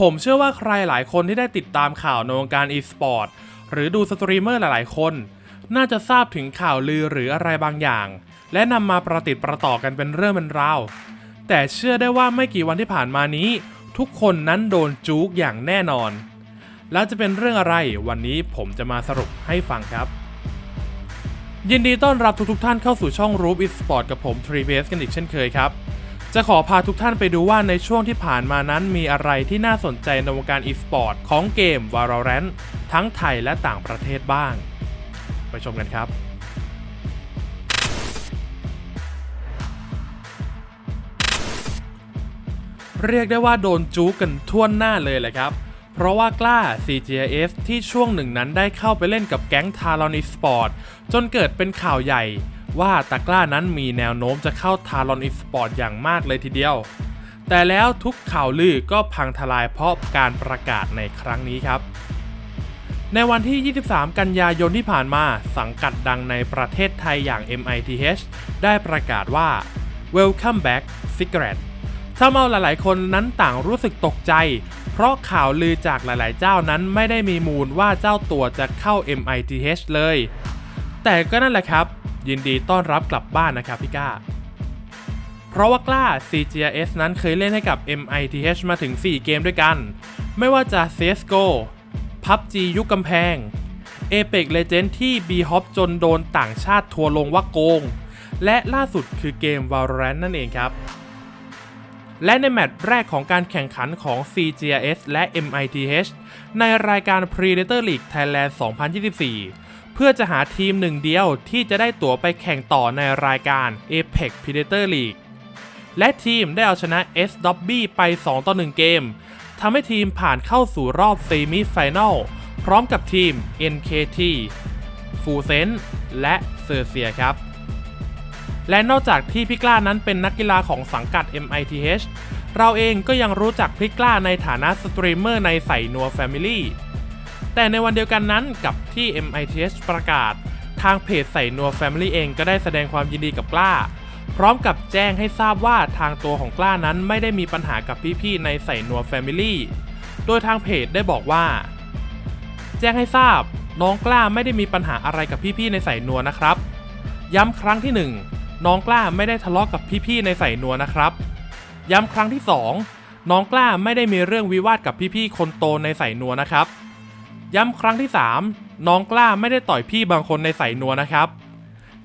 ผมเชื่อว่าใครหลายคนที่ได้ติดตามข่าวในวงการ e-sport หรือดูสตรีมเมอร์หลายๆ คน น่าจะทราบถึงข่าวลือหรืออะไรบางอย่าง และนำมาประติดประต่อกันเป็นเรื่องเป็นราว แต่เชื่อได้ว่าไม่กี่วันที่ผ่านมานี้ ทุกคนนั้นโดนจุกอย่างแน่นอน แล้วจะเป็นเรื่องอะไรวันนี้ผมจะมาสรุปให้ฟังครับ ยินดีต้อนรับทุกๆท่านเข้าสู่ช่อง Roof Esport กับผม t r e b a s กันอีกเช่นเคยครับ จะขอพาทุกท่านไปดูว่าในช่วงที่ผ่านมานั้นมีอะไรที่น่าสนใจในวงการ e-sport ของเกม Valorant ทั้งไทยและต่างประเทศบ้าง ไปชมกันครับเรียกได้ว่าโดนจู๊กันทั่วหน้าเลยแหละครับ เพราะว่ากล้า CGS ที่ช่วงหนึ่งนั้นได้เข้าไปเล่นกับแก๊งทารอน Esport จนเกิดเป็นข่าวใหญ่ ว่าตากล้านั้นมีแนวโน้มจะเข้าทารอน Esport อย่างมากเลยทีเดียว แต่แล้วทุกข่าวลือก็พังทลายเพราะการประกาศในครั้งนี้ครับ ในวันที่ 23 กันยายนที่ผ่านมาสังกัดดังในประเทศไทยอย่าง MITH ได้ประกาศว่า Welcome back Secret ทำเอาหลาย ๆ คนนั้นต่างรู้สึกตกใจ เพราะข่าวลือจากหลาย ๆ เจ้านั้นไม่ได้มีมูลว่าเจ้าตัวจะเข้า MITH เลย แต่ก็นั่นแหละครับ ยินดีต้อนรับกลับบ้านนะครับพี่ก้า เพราะว่ากล้า CGS นั้นเคยเล่นให้กับ MITH มาถึง 4 เกมด้วยกัน ไม่ว่าจะ CSGO PUBG ยุคกำแพง Apex Legends ที่ B-Hop จนโดนต่างชาติทัวร์ลงว่าโกง และล่าสุดคือเกม Valorant นั่นเองครับ และในแมตช์แรกของการแข่งขันของ CGS และ MITH ในรายการ Predator League Thailand 2024 พื่อจะหาทีมหนึ่งเดียวที่จะได้ตั๋วไปแข่งต่อในรายการ Apex Predator League และทีมได้เอาชนะ S d o b b y ไป 2 ต่อ 1 เกมทำให้ทีมผ่านเข้าสู่รอบเซมิไฟแนลพร้อมกับทีม NKT f u s e n และเซอร์เซียครับ และนอกจากที่พี่กล้านั้นเป็นนักกีฬาของสังกัด MITH เราเองก็ยังรู้จักพี่กล้าในฐานะสตรีมเมอร์ในใส่นัว Family แต่ในวันเดียวกันนั้นกับที่ MITH ประกาศ ทางเพจใส่นัว Family เองก็ได้แสดงความยินดีกับกล้า พร้อมกับแจ้งให้ทราบว่าทางตัวของกล้านั้นไม่ได้มีปัญหากับพี่ๆในใส่นัว Family โดยทางเพจได้บอกว่า แจ้งให้ทราบน้องกล้าไม่ได้มีปัญหาอะไรกับพี่ๆในใส่นัวนะครับ ย้ำครั้งที่หนึ่งน้องกล้าไม่ได้ทะเลาะกับพี่ๆในใส่นัวนะครับ ย้ำครั้งที่ 2 น้องกล้าไม่ได้มีเรื่องวิวาทกับพี่ๆคนโตในใส่นัวนะครับ ย้ำครั้งที่ 3 น้องกล้าไม่ได้ต่อยพี่บางคนในใส่นัวนะครับ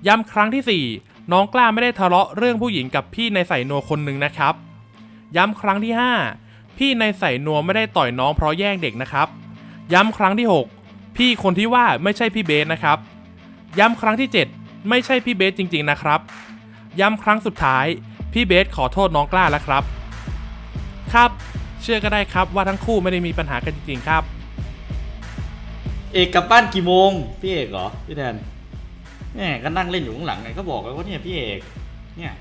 ย้ำครั้งทีสี่ 4 น้องกล้าไม่ได้ทะเลาะเรื่องผู้หญิงกับพี่ในใส่นัวคนหนึ่งนะครับ ย้ำครั้งที่ 5 พี่ในใส่นัวไม่ได้ต่อยน้องเพราะแย่งเด็กนะครับ ย้ำครั้งที่ 6 พี่คนที่ว่าไม่ใช่พี่เบสนะครับ ย้ำครั้งที่ 7 ไม่ใช่พี่เบสจริง ๆนะครับ ย้ำครั้งสุดท้าย พี่เบสขอโทษน้องกล้าแล้วครับ ครับ เชื่อก็ได้ครับว่าทั้งคู่ไม่ได้มีปัญหากันจริงๆครับ เอกกลับบ้านกี่โมง พี่เอกเหรอพี่แทนแม่ยก็นั่งเล่นอยู่ข้างหลังไงก็บอกเลยว่าเนี่ยพี่เอกเนี่ย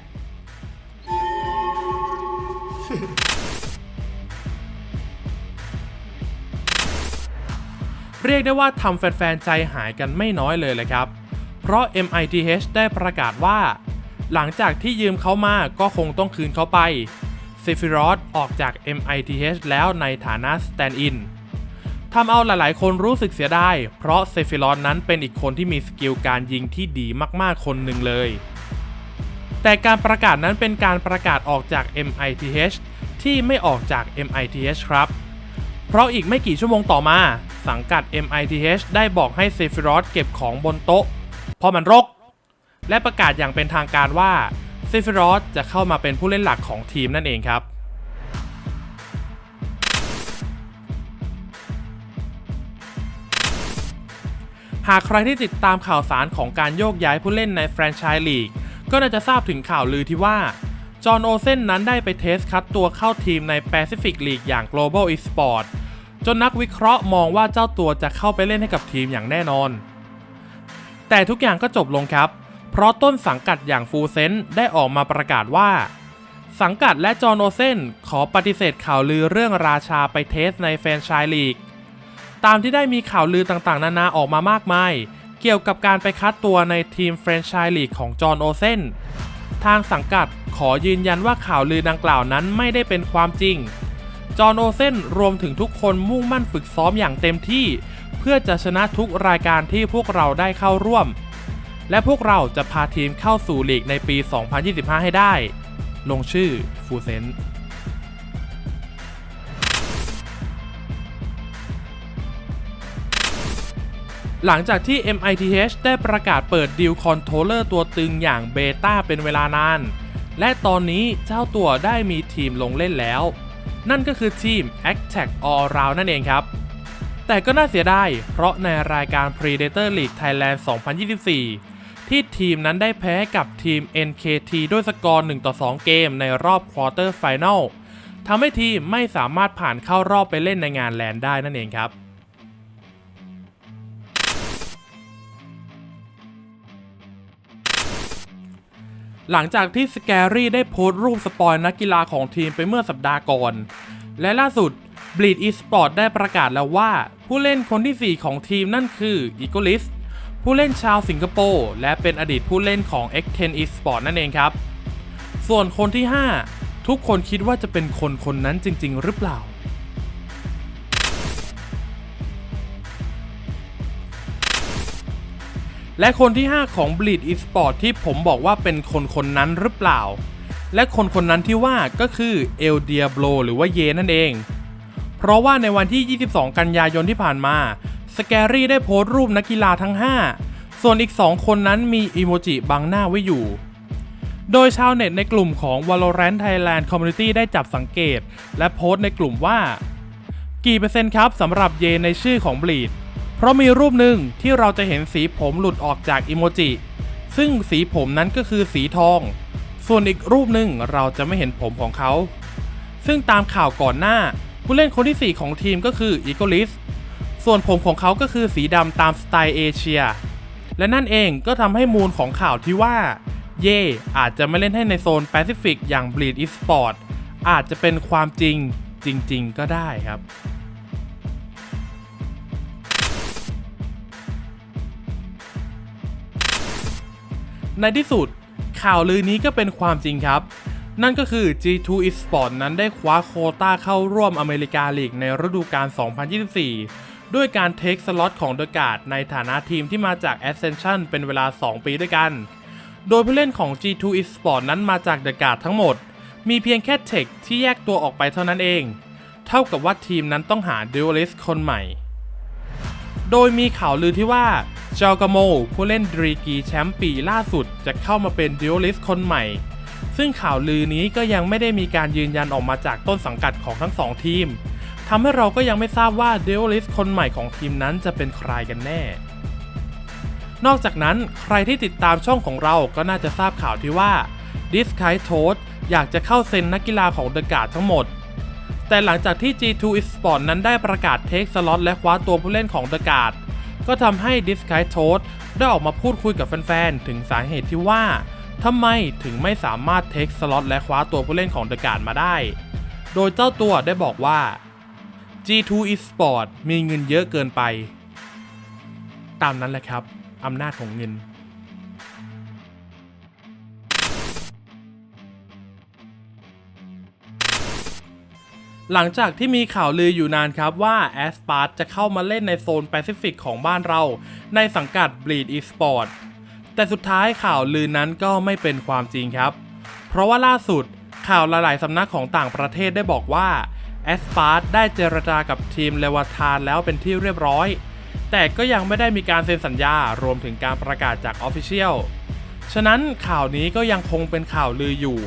เรียกได้ว่าทำแฟนๆใจหายกันไม่น้อยเลยเลยครับ เพราะ MITH ได้ประกาศว่า หลังจากที่ยืมเขามาก็คงต้องคืนเขาไปเซฟิรอสออกจาก MITH แล้วในฐานะ stand-in ทำเอาหลายๆ คนรู้สึกเสียดาย เพราะเซฟิรอสนั้นเป็นอีกคนที่มีสกิลการยิงที่ดีมากๆ คนหนึ่งเลย แต่การประกาศนั้นเป็นการประกาศออกจาก MITH ที่ไม่ออกจาก MITH ครับ เพราะอีกไม่กี่ชั่วโมงต่อมา สังกัด MITH ได้บอกให้เซฟิรอสเก็บของบนโต๊ะ เพราะมันรก และประกาศอย่างเป็นทางการว่าเซฟิรอสจะเข้ามาเป็นผู้เล่นหลักของทีมนั่นเองครับ หากใครที่ติดตามข่าวสารของการโยกย้ายผู้เล่นในแฟรนไชส์ลีก ก็น่าจะทราบถึงข่าวลือที่ว่า จอห์นโอเซนนั้นได้ไปเทสคัดตัวเข้าทีมใน Pacific League อย่าง Global Esport จนนักวิเคราะห์มองว่าเจ้าตัวจะเข้าไปเล่นให้กับทีมอย่างแน่นอน แต่ทุกอย่างก็จบลงครับ เพราะต้นสังกัดอย่างฟูเซนได้ออกมาประกาศว่า สังกัดและจอห์นโอเซนขอปฏิเสธข่าวลือเรื่องราชาไปเทสในแฟรนไชส์ลีก ตามที่ได้มีข่าวลือต่างๆ นานาออกมามากมาย เกี่ยวกับการไปคัดตัวในทีมแฟรนไชส์ลีกของจอห์นโอเซนทางสังกัดขอยืนยันว่าข่าวลือดังกล่าวนั้นไม่ได้เป็นความจริง จอห์นโอเซนรวมถึงทุกคนมุ่งมั่นฝึกซ้อมอย่างเต็มที่ เพื่อจะชนะทุกรายการที่พวกเราได้เข้าร่วม และพวกเราจะพาทีมเข้าสู่ลีกในปี 2025 ให้ได้ ลงชื่อฟูเซน หลังจากที่ MITH ได้ประกาศเปิดดีลคอนโทรเลอร์ตัวตึงอย่างเบต้าเป็นเวลานาน และตอนนี้เจ้าตัวได้มีทีมลงเล่นแล้ว นั่นก็คือทีม a c t a c All Round นั่นเองครับ แต่ก็น่าเสียดายเพราะในรายการ Predator League Thailand 2024 ที่ทีมนั้นได้แพ้กับทีม NKT ด้วยสกอร์1ต่อ2 เกมในรอบควอเตอร์ไฟแนลทำให้ทีมไม่สามารถผ่านเข้ารอบไปเล่นในงานแลนด์ได้นั่นเองครับ หลังจากที่สแกรี่ได้โพสต์รูปสปอยนักกีฬาของทีมไปเมื่อสัปดาห์ก่อน และล่าสุด Bleed Esport ได้ประกาศแล้วว่า ผู้เล่นคนที่ 4 ของทีมนั่นคือ e g o l i s ผู้เล่นชาวสิงคโปร์และเป็นอดีตผู้เล่นของ X10 Esport นั่นเองครับ ส่วนคนที่ 5 ทุกคนคิดว่าจะเป็นคนคนนั้นจริง ๆ หรือเปล่า และคนที่ 5 ของ Bleed Esport ที่ผมบอกว่าเป็นคนคนนั้นหรือเปล่า และคนคนนั้นที่ว่าก็คือเอลเดียโบลหรือว่าเยนั่นเอง เพราะว่าในวันที่ 22 กันยายนที่ผ่านมาสแกรี่ได้โพสต์รูปนักกีฬาทั้ง 5 ส่วนอีก 2 คนนั้นมีอีโมจิบังหน้าไว้อยู่ โดยชาวเน็ตในกลุ่มของ Valorant Thailand Community ได้จับสังเกต และโพสต์ในกลุ่มว่า กี่เปอร์เซ็นต์ครับสำหรับเยในชื่อของ Bleed เพราะมีรูปหนึ่งที่เราจะเห็นสีผมหลุดออกจากอีโมจิ ซึ่งสีผมนั้นก็คือสีทอง ส่วนอีกรูปหนึ่งเราจะไม่เห็นผมของเขา ซึ่งตามข่าวก่อนหน้า ผู้เล่นคนที่ 4 ของทีมก็คืออีโกลิส ส่วนผมของเขาก็คือสีดำตามสไตล์เอเชีย และนั่นเองก็ทำให้มูลของข่าวที่ว่า เย่อาจจะไม่เล่นให้ในโซนแปซิฟิกอย่าง Bleed Esport อาจจะเป็นความจริงจริง ๆ ก็ได้ครับ ในที่สุด ข่าวลือนี้ก็เป็นความจริงครับ นั่นก็คือ G2 Esport นั้นได้คว้าโคต้าเข้าร่วมอเมริกาลีกในฤดูกาล 2024 ด้วยการเทคสล็อตของ The Guard ในฐานะทีมที่มาจาก Ascension เป็นเวลา 2 ปีด้วยกัน โดยผู้เล่นของ G2 Esport นั้นมาจาก The Guard ทั้งหมด มีเพียงแค่เทคที่แยกตัวออกไปเท่านั้นเอง เท่ากับว่าทีมนั้นต้องหา Duelist คนใหม่ โดยมีข่าวลือที่ว่า จากาโม ผู้เล่นดรีกีแชมป์ปีล่าสุดจะเข้ามาเป็นดิโอลิสคนใหม่ ซึ่งข่าวลือนี้ก็ยังไม่ได้มีการยืนยันออกมาจากต้นสังกัดของทั้งสองทีมทำให้เราก็ยังไม่ทราบว่าดิโอลิสคนใหม่ของทีมนั้นจะเป็นใครกันแน่ นอกจากนั้นใครที่ติดตามช่องของเราก็น่าจะทราบข่าวที่ว่าดิสไคโทสอยากจะเข้าเซ็นนักกีฬาของเดอะการ์ดทั้งหมด แต่หลังจากที่ G2 Esport นั้นได้ประกาศเทคสล็อตและคว้าตัวผู้เล่นของเดอะการ์ด ก็ทำให้ d i s k y t o a d ได้ออกมาพูดคุยกับแฟนๆ ถึงสาเหตุที่ว่าทำไมถึงไม่สามารถเทคสล็อตและคว้าตัวผู้เล่นของเดอะการ์ดมาได้ โดยเจ้าตัวได้บอกว่า G2 Esport มีเงินเยอะเกินไป ตามนั้นแหละครับ อำนาจของเงิน หลังจากที่มีข่าวลืออยู่นานครับว่า a s p a r t จะเข้ามาเล่นในโซนแปซิฟิกของบ้านเรา ในสังกัด Bleed Esport แต่สุดท้ายข่าวลือนั้นก็ไม่เป็นความจริงครับ เพราะว่าล่าสุดข่าวหลาย ๆ สำนักของต่างประเทศได้บอกว่า a s p a r t ได้เจรจากับทีมเลวาทานแล้วเป็นที่เรียบร้อย แต่ก็ยังไม่ได้มีการเซ็นสัญญารวมถึงการประกาศจาก Official ฉะนั้นข่าวนี้ก็ยังคงเป็นข่าวลืออยู่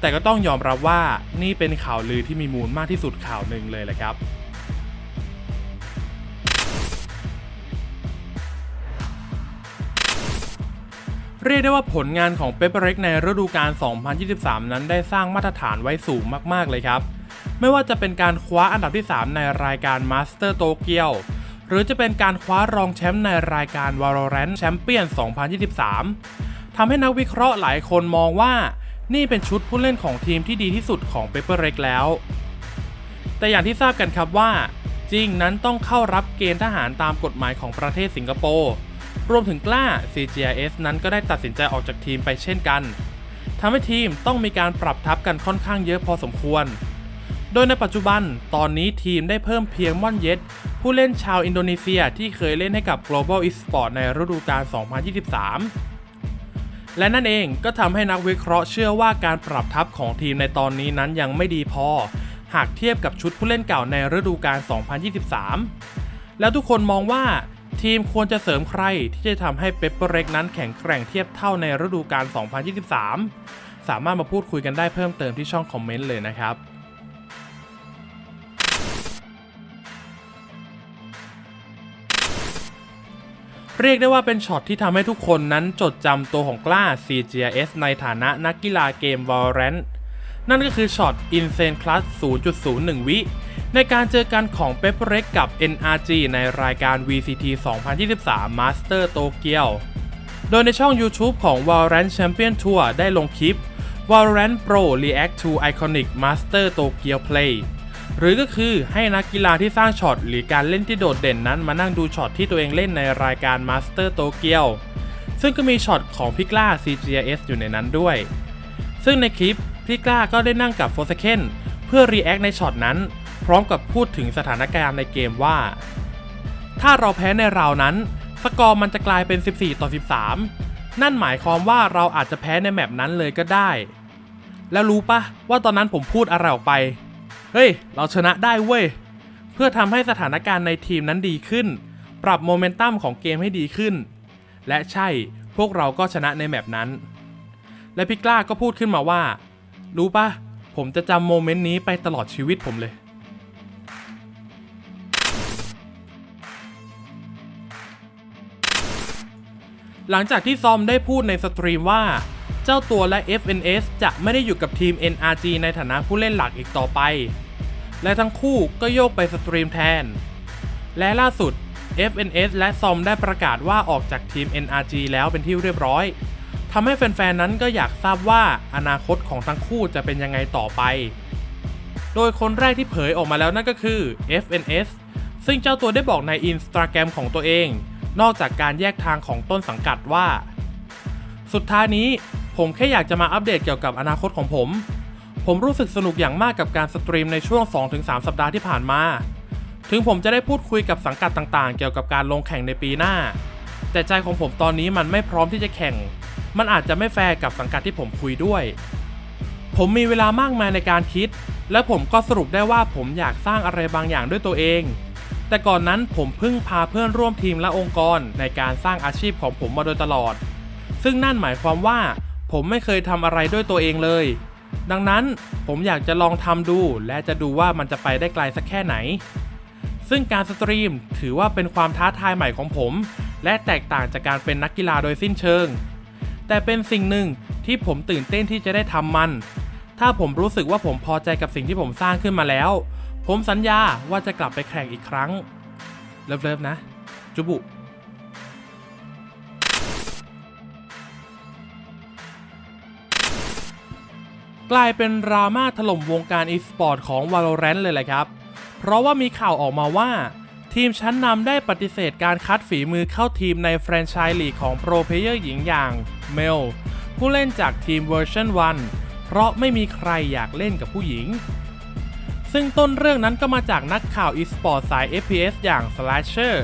แต่ก็ต้องยอมรับว่านี่เป็นข่าวลือที่มีมูลมากที่สุดข่าวหนึ่งเลยแหละครับ เรียกได้ว่าผลงานของเปเปอร์เร็กในฤดูกาล 2023 นั้นได้สร้างมาตรฐานไว้สูงมากๆเลยครับ ไม่ว่าจะเป็นการคว้าอันดับที่ 3 ในรายการ Master Tokyo หรือจะเป็นการคว้ารองแชมป์ในรายการ Valorant Champion 2023ทำให้นักวิเคราะห์หลายคนมองว่า นี่เป็นชุดผู้เล่นของทีมที่ดีที่สุดของเปเปอร์เร็กแล้ว แต่อย่างที่ทราบกันครับว่าจริงนั้นต้องเข้ารับเกณฑ์ทหารตามกฎหมายของประเทศสิงคโปร์ รวมถึงกล้า CGIS นั้นก็ได้ตัดสินใจออกจากทีมไปเช่นกันทำให้ทีมต้องมีการปรับทับกันค่อนข้างเยอะพอสมควร โดยในปัจจุบันตอนนี้ทีมได้เพิ่มเพียงม่อนเย็ดผู้เล่นชาวอินโดนีเซียที่เคยเล่นให้กับ Global Esport ในฤดูกาล2023 และนั่นเองก็ทำให้นักวิเคราะห์เชื่อว่าการปรับทัพของทีมในตอนนี้นั้นยังไม่ดีพอ หากเทียบกับชุดผู้เล่นเก่าในฤดูกาล 2023 แล้วทุกคนมองว่าทีมควรจะเสริมใครที่จะทำให้เปปเปอร์เร็กนั้นแข็งแกร่งเทียบเท่าในฤดูกาล 2023 สามารถมาพูดคุยกันได้เพิ่มเติมที่ช่องคอมเมนต์เลยนะครับ เรียกได้ว่าเป็นช็อตที่ทำให้ทุกคนนั้นจดจำตัวของกล้า CGS ในฐานะนักกีฬาเกม Valorant นั่นก็คือช็อต Insane Clutch 0.01 วิ ในการเจอกันของเปปเปร์เร็กกับ NRG ในรายการ VCT 2023 Master Tokyo โดยในช่อง YouTube ของ Valorant Champion Tour ได้ลงคลิป Valorant Pro React to Iconic Master Tokyo Play หรือก็คือให้นักกีฬาที่สร้างช็อตหรือการเล่นที่โดดเด่นนั้นมานั่งดูช็อตที่ตัวเองเล่นในรายการ Master Tokyo ซึ่งก็มีช็อตของพิกล่า CGS อยู่ในนั้นด้วย ซึ่งในคลิปพี่กล้าก็ได้นั่งกับโฟสเคนเพื่อรีแอคในช็อตนั้น พร้อมกับพูดถึงสถานการณ์ในเกมว่า ถ้าเราแพ้ในราวนั้น สกอร์มันจะกลายเป็น 14 ต่อ 13 นั่นหมายความว่าเราอาจจะแพ้ในแมปนั้นเลยก็ได้ แล้วรู้ปะว่าตอนนั้นผมพูดอะไรออกไป เฮ้ย เราชนะได้เว้ย เพื่อทำให้สถานการณ์ในทีมนั้นดีขึ้น ปรับโมเมนตัมของเกมให้ดีขึ้น และใช่พวกเราก็ชนะในแมปนั้น และพี่กล้าก็พูดขึ้นมาว่า รู้ปะผมจะจำโมเมนต์นี้ไปตลอดชีวิตผมเลยหลังจากที่ซอมได้พูดในสตรีมว่า เจ้าตัวและ FNS จะไม่ได้อยู่กับทีม NRG ในฐานะผู้เล่นหลักอีกต่อไป และทั้งคู่ก็โยกไปสตรีมแทน และล่าสุด FNS และซอมได้ประกาศว่าออกจากทีม NRG แล้วเป็นที่เรียบร้อยทำให้แฟนๆนั้นก็อยากทราบว่าอนาคตของทั้งคู่จะเป็นยังไงต่อไป โดยคนแรกที่เผยออกมาแล้วนั่นก็คือ FNS ซึ่งเจ้าตัวได้บอกในอินสตาแกรมของตัวเอง นอกจากการแยกทางของต้นสังกัดว่า สุดท้ายนี้ ผมแค่อยากจะมาอัปเดตเกี่ยวกับอนาคตของผม ผมรู้สึกสนุกอย่างมากกับการสตรีมในช่วง 2-3 สัปดาห์ที่ผ่านมา ถึงผมจะได้พูดคุยกับสังกัดต่างๆ เกี่ยวกับการลงแข่งในปีหน้า แต่ใจของผมตอนนี้มันไม่พร้อมที่จะแข่ง มันอาจจะไม่แฟร์กับสังกัดที่ผมคุยด้วย ผมมีเวลามากมายในการคิด และผมก็สรุปได้ว่าผมอยากสร้างอะไรบางอย่างด้วยตัวเอง แต่ก่อนนั้นผมเพิ่งพาเพื่อนร่วมทีมและองค์กรในการสร้างอาชีพของผมมาโดยตลอดซึ่งนั่นหมายความว่า ผมไม่เคยทำอะไรด้วยตัวเองเลย ดังนั้นผมอยากจะลองทำดูและจะดูว่ามันจะไปได้ไกลสักแค่ไหน ซึ่งการสตรีมถือว่าเป็นความท้าทายใหม่ของผม และแตกต่างจากการเป็นนักกีฬาโดยสิ้นเชิง แต่เป็นสิ่งหนึ่งที่ผมตื่นเต้นที่จะได้ทำมัน ถ้าผมรู้สึกว่าผมพอใจกับสิ่งที่ผมสร้างขึ้นมาแล้ว ผมสัญญาว่าจะกลับไปแข่งอีกครั้งเลิฟๆนะ จุบุ กลายเป็นดราม่าถล่มวงการอีสปอร์ตของ Valorant เลยแหละครับ เพราะว่ามีข่าวออกมาว่า ทีมชั้นนำได้ปฏิเสธการคัดฝีมือเข้าทีมในแฟรนไชส์ลีกของโปรเพเยอร์หญิงอย่างเมลผู้เล่นจากทีมเวอร์ชัน1เพราะไม่มีใครอยากเล่นกับผู้หญิง ซึ่งต้นเรื่องนั้นก็มาจากนักข่าวอีสปอร์ตสาย FPS อย่าง Slasher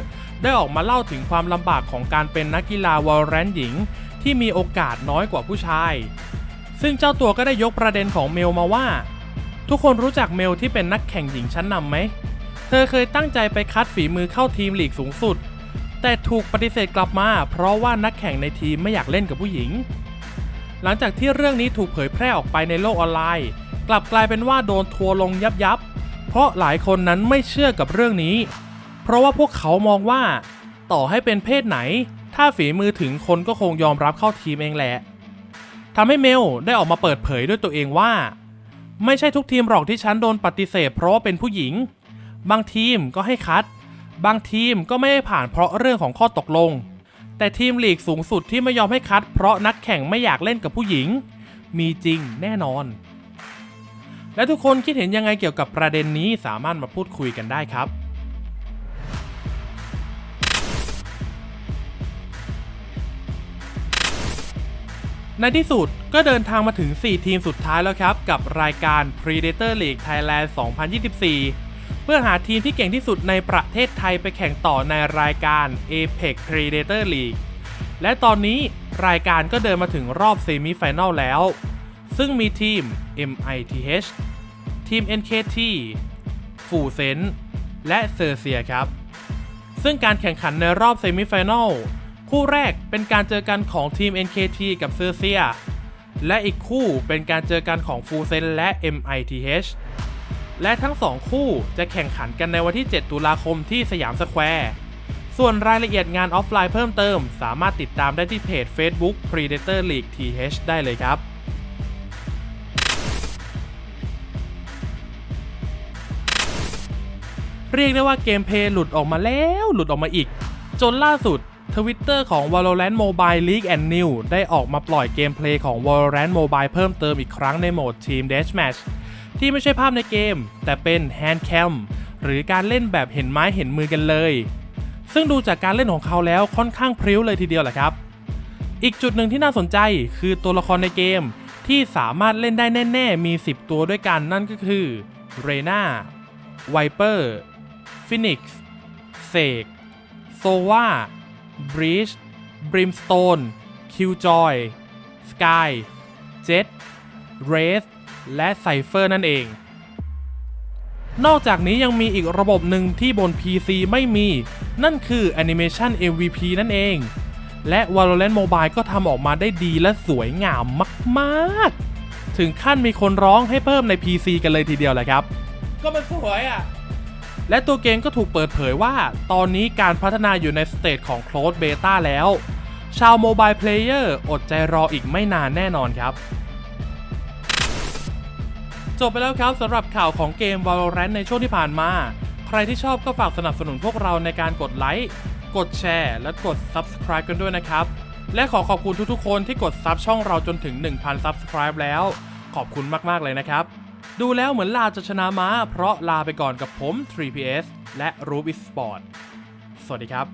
ได้ออกมาเล่าถึงความลำบากของการเป็นนักกีฬา Valorant หญิง ที่มีโอกาสน้อยกว่าผู้ชาย ซึ่งเจ้าตัวก็ได้ยกประเด็นของเมลมาว่า ทุกคนรู้จักเมลที่เป็นนักแข่งหญิงชั้นนำไหม เธอเคยตั้งใจไปคัดฝีมือเข้าทีมลีกสูงสุด แต่ถูกปฏิเสธกลับมา เพราะว่านักแข่งในทีมไม่อยากเล่นกับผู้หญิง หลังจากที่เรื่องนี้ถูกเผยแพร่ออกไปในโลกออนไลน์ กลับกลายเป็นว่าโดนทัวร์ลงยับยับ เพราะหลายคนนั้นไม่เชื่อกับเรื่องนี้ เพราะว่าพวกเขามองว่า ต่อให้เป็นเพศไหน ถ้าฝีมือถึงคนก็คงยอมรับเข้าทีมเองแหละ ทำให้เมลได้ออกมาเปิดเผยด้วยตัวเองว่า ไม่ใช่ทุกทีมหรอกที่ฉันโดนปฏิเสธเพราะว่าเป็นผู้หญิง บางทีมก็ให้คัด บางทีมก็ไม่ได้ผ่านเพราะเรื่องของข้อตกลง แต่ทีมลีกสูงสุดที่ไม่ยอมให้คัด เพราะนักแข่งไม่อยากเล่นกับผู้หญิง มีจริงแน่นอน และทุกคนคิดเห็นยังไงเกี่ยวกับประเด็นนี้สามารถมาพูดคุยกันได้ครับ ในที่สุดก็เดินทางมาถึง 4 ทีมสุดท้ายแล้วครับ กับรายการ Predator League Thailand 2024 เพื่อหาทีมที่เก่งที่สุดในประเทศไทยไปแข่งต่อในรายการ Apex Predator League และตอนนี้รายการก็เดินมาถึงรอบเซมิไฟแนลแล้ว ซึ่งมีทีม MITH ทีม NKT ฟูเซนและเซอร์เซียครับ ซึ่งการแข่งขันในรอบเซมิไฟแนล คู่แรกเป็นการเจอกันของทีม NKT กับเซอร์เซีย และอีกคู่เป็นการเจอกันของฟูเซนและ MITH และทั้งสองคู่จะแข่งขันกันในวันที่ 7 ตุลาคมที่สยามสแควร์ ส่วนรายละเอียดงานออฟไลน์เพิ่มเติม สามารถติดตามได้ที่เพจ Facebook Predator League TH ได้เลยครับเรียกได้ว่าเกมเพลย์หลุดออกมาแล้วหลุดออกมาอีก จนล่าสุด ทวิตเตอร์ของ Valorant Mobile League and New ได้ออกมาปล่อยเกมเพลย์ของ Valorant Mobile เพิ่มเติมอีกครั้งในโหมด Team Deathmatch ที่ไม่ใช่ภาพในเกม แต่เป็น Hand Cam หรือการเล่นแบบเห็นไม้เห็นมือกันเลย ซึ่งดูจากการเล่นของเขาแล้วค่อนข้างพริ้วเลยทีเดียวแหละครับ อีกจุดหนึ่งที่น่าสนใจคือตัวละครในเกม ที่สามารถเล่นได้แน่ๆมี 10 ตัวด้วยกันนั่นก็คือเรนาไวเปอร์ฟินิกซ์เซกโซวา บรีชบริมสโตนคิวจอยสกายเจ็ตเรสและไซเฟอร์นั่นเอง นอกจากนี้ยังมีอีกระบบหนึ่งที่บน PC ไม่มี นั่นคือ Animation MVP นั่นเอง และ Valorant Mobile ก็ทำออกมาได้ดีและสวยงามมากๆ ถึงขั้นมีคนร้องให้เพิ่มใน PC กันเลยทีเดียวแหละครับ ก็มันสวยอะ และตัวเกมก็ถูกเปิดเผยว่า ตอนนี้การพัฒนาอยู่ในสเตจของ Closed Beta แล้ว ชาว Mobile Player อดใจรออีกไม่นานแน่นอนครับ จบไปแล้วครับสำหรับข่าวของเกม Valorant ในช่วงที่ผ่านมา ใครที่ชอบก็ฝากสนับสนุนพวกเราในการกดไลค์ กดแชร์ และกด Subscribe กันด้วยนะครับ และขอขอบคุณทุกๆคนที่กดซับช่องเราจนถึง 1,000 Subscribe แล้ว ขอบคุณมากๆเลยนะครับ ดูแล้วเหมือนลาจะชนะม้า เพราะลาไปก่อนกับผม 3PS และ Ruby Sport สวัสดีครับ